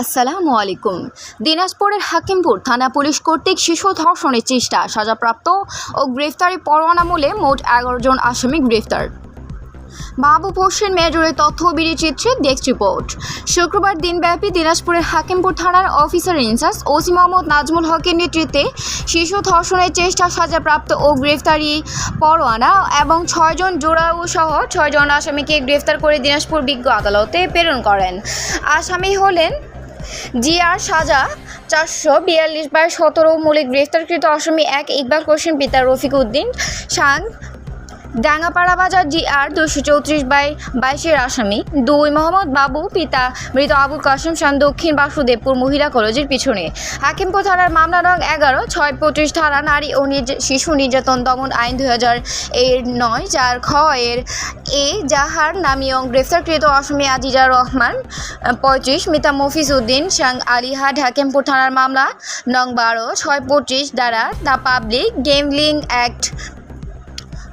আসসালামু আলাইকুম দিনাজপুরের হাকিমপুর থানা পুলিশ কর্তৃক শিশু ধর্ষণের চেষ্টা, সাজাপ্রাপ্ত ও গ্রেফতারি পরোয়ানা মূলে মোট এগারো জন আসামি গ্রেফতার। মাহবুব হোসেন মেজরের তথ্য বিড়ি চিত্রে ডেস্ক রিপোর্ট। শুক্রবার দিনব্যাপী দিনাজপুরের হাকিমপুর থানার officer in charge OC Mohammad Nazmul হকের নেতৃত্বে শিশু ধর্ষণের চেষ্টা, সাজাপ্রাপ্ত ও গ্রেফতারি পরোয়ানা এবং ছয়জন জোড়াও সহ ছয়জন আসামিকে গ্রেফতার করে দিনাজপুর বিজ্ঞ আদালতে প্রেরণ করেন। আসামি হলেন জিআর সাজা চারশো বিয়াল্লিশ বাই সতেরো মূলে গ্রেফতারকৃত আসামি এক ইকবাল হোসেন পিতা রফিক উদ্দিন শান ডাঙ্গাপাড়া বাজার জিআর দুশো চৌত্রিশ বাই বাইশের আসামি, দুই মোহাম্মদ বাবু, পিতা মৃত আবুল কাসিম শান দক্ষিণ বাসুদেবপুর মহিলা কলেজের পিছনে। হাকিমপুর থানার মামলা নং এগারো, ছয় পঁচিশ ধারা নারী ও শিশু নির্যাতন দমন আইন দুই হাজার এর নয় চার খ এর এ জাহার নামীয় গ্রেফতারকৃত আসামি আজিজা রহমান, পঁয়ত্রিশ মিতা মফিজ উদ্দিন সাং আলিহাট হাকিমপুর থানার মামলা নং বারো, ছয় পঁচিশ দ্বারা the public gambling act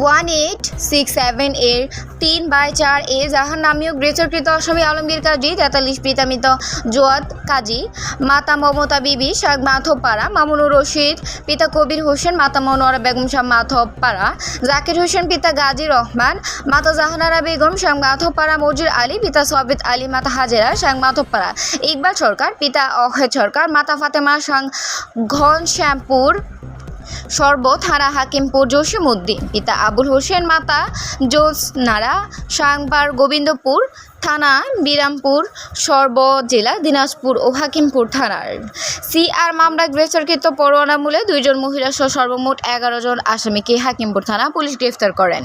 one eight six seven এর তিন বাই চার এ জাহান নামীয় গ্রেফতারকৃত অসমী আলমগীর কাজী, তেতাল্লিশ পিতামিত জোয়াদ কাজী, মাতা মমতা বিবি, শাহ মাধবপাড়া মামুনুর রশিদ, পিতা কবির হোসেন, মাতা মনোয়ারা বেগম, শাহ মাধবপাড়া জাকির হোসেন, পিতা গাজী রহমান, মাতা জাহানারা বেগম, শাহ মাধবপাড়া মজির আলী, পিতা সবিত আলী, মাতা হাজেরা, শাহ মাধবপাড়া ইকবাল সরকার, পিতা অহেদ সরকার, মাতা ফাতেমা শাহ ঘনশ্যামপুর সর্ব থানা হাকিমপুর জসিম উদ্দিন পিতা আবুল হোসেন মাতা জোসনারা সাংবার গোবিন্দপুর থানা বিরামপুর সর্ব জেলা দিনাজপুর ও হাকিমপুর থানার। সিআর মামলা গ্রেফতারকৃত পরোয়ানা মূলে দুইজন মহিলা সহ সর্বমোট এগারো জন আসামিকে হাকিমপুর থানা পুলিশ গ্রেফতার করেন।